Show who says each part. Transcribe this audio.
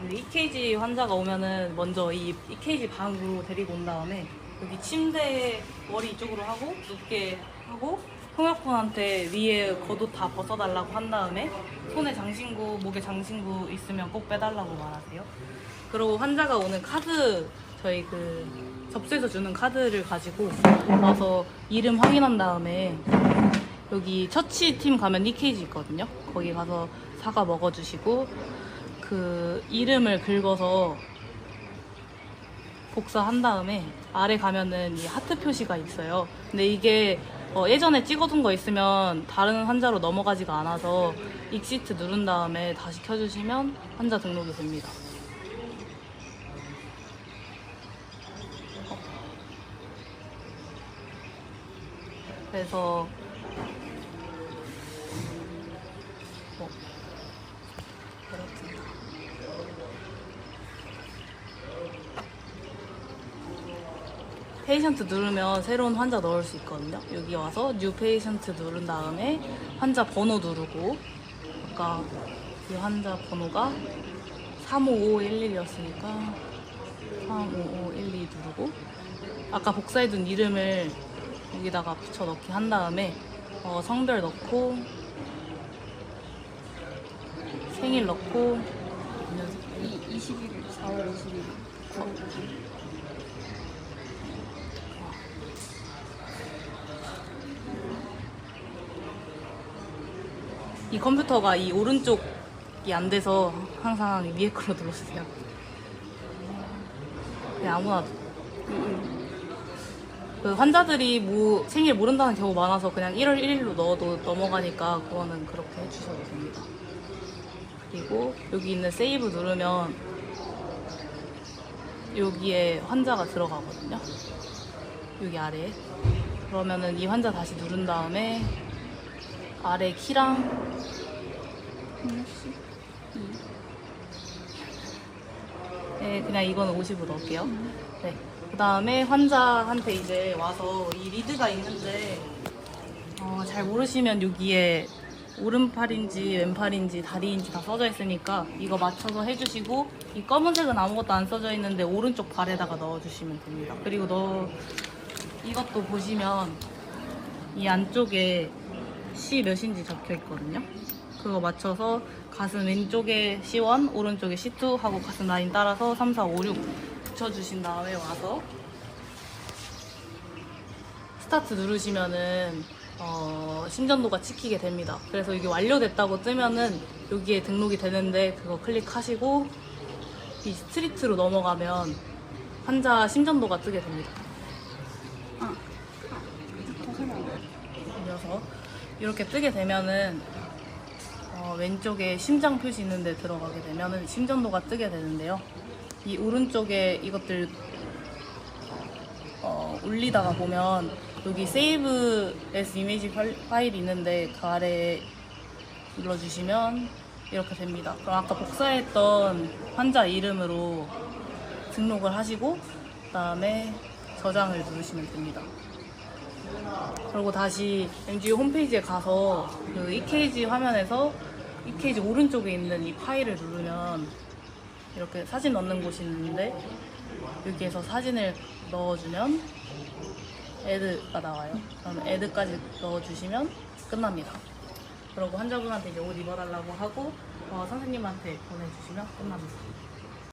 Speaker 1: 그 EKG 환자가 오면은 먼저 이 EKG 방으로 데리고 온 다음에 여기 침대 머리 이쪽으로 하고 눕게 하고 통역분한테 위에 겉옷 다 벗어달라고 한 다음에 손에 장신구, 목에 장신구 있으면 꼭 빼달라고 말하세요. 그리고 환자가 오는 카드 저희 그 접수해서 주는 카드를 가지고 와서 이름 확인한 다음에 여기 처치 팀 가면 EKG 있거든요. 거기 가서 사과 먹어주시고 그 이름을 긁어서 복사한 다음에 아래 가면은 이 하트 표시가 있어요. 근데 이게 어, 예전에 찍어둔 거 있으면 다른 환자로 넘어가지가 않아서 익시트 누른 다음에 다시 켜주시면 환자 등록이 됩니다. 그래서 어, 그렇습니다. 페이션트 누르면 새로운 환자 넣을 수 있거든요. 여기 와서 뉴 페이션트 누른 다음에 환자 번호 누르고 아까 그 환자 번호가 355511이었으니까 355512 누르고 아까 복사해둔 이름을 여기다가 붙여 넣기 한 다음에 어, 성별 넣고 생일 넣고
Speaker 2: 이 21일 4월 21일
Speaker 1: 이 컴퓨터가 이 오른쪽이 안 돼서 항상 위에 걸로 눌러주세요. 네, 아무나. 그 환자들이 뭐 생일 모른다는 경우 많아서 그냥 1월 1일로 넣어도 넘어가니까 그거는 그렇게 해주셔도 됩니다. 그리고 여기 있는 세이브 누르면 여기에 환자가 들어가거든요. 여기 아래에. 그러면은 이 환자 다시 누른 다음에 아래 키랑 네, 그냥 이건 50으로 넣을게요. 네. 그 다음에 환자한테 이제 와서 이 리드가 있는데, 어, 잘 모르시면 여기에 오른팔인지 왼팔인지 다리인지 다 써져 있으니까 이거 맞춰서 해주시고, 이 검은색은 아무것도 안 써져 있는데 오른쪽 발에다가 넣어주시면 됩니다. 그리고 너, 이것도 보시면 이 안쪽에 C 몇인지 적혀 있거든요. 그거 맞춰서 가슴 왼쪽에 C1, 오른쪽에 C2 하고 가슴 라인 따라서 3, 4, 5, 6 붙여주신 다음에 와서 스타트 누르시면은 어, 심전도가 찍히게 됩니다. 그래서 이게 완료됐다고 뜨면은 여기에 등록이 되는데 그거 클릭하시고 이 스트리트로 넘어가면 환자 심전도가 뜨게 됩니다.
Speaker 2: 아, 더 설명
Speaker 1: 이어서 이렇게 뜨게 되면은 어, 왼쪽에 심장 표시 있는데 들어가게 되면은 심전도가 뜨게 되는데요. 이 오른쪽에 이것들 어, 올리다가 보면 여기 save as 파일- 파일이 있는데 그 아래에 눌러주시면 이렇게 됩니다. 그럼 아까 복사했던 환자 이름으로 등록을 하시고 그 다음에 저장을 누르시면 됩니다. 그리고 다시 MG 홈페이지에 가서 그 EKG 화면에서 EKG 오른쪽에 있는 이 파일을 누르면 이렇게 사진 넣는 곳이 있는데 여기에서 사진을 넣어주면 애드가 나와요. 그럼 애드까지 넣어주시면 끝납니다. 그리고 환자분한테 이제 옷 입어달라고 하고 어, 선생님한테 보내주시면 끝납니다.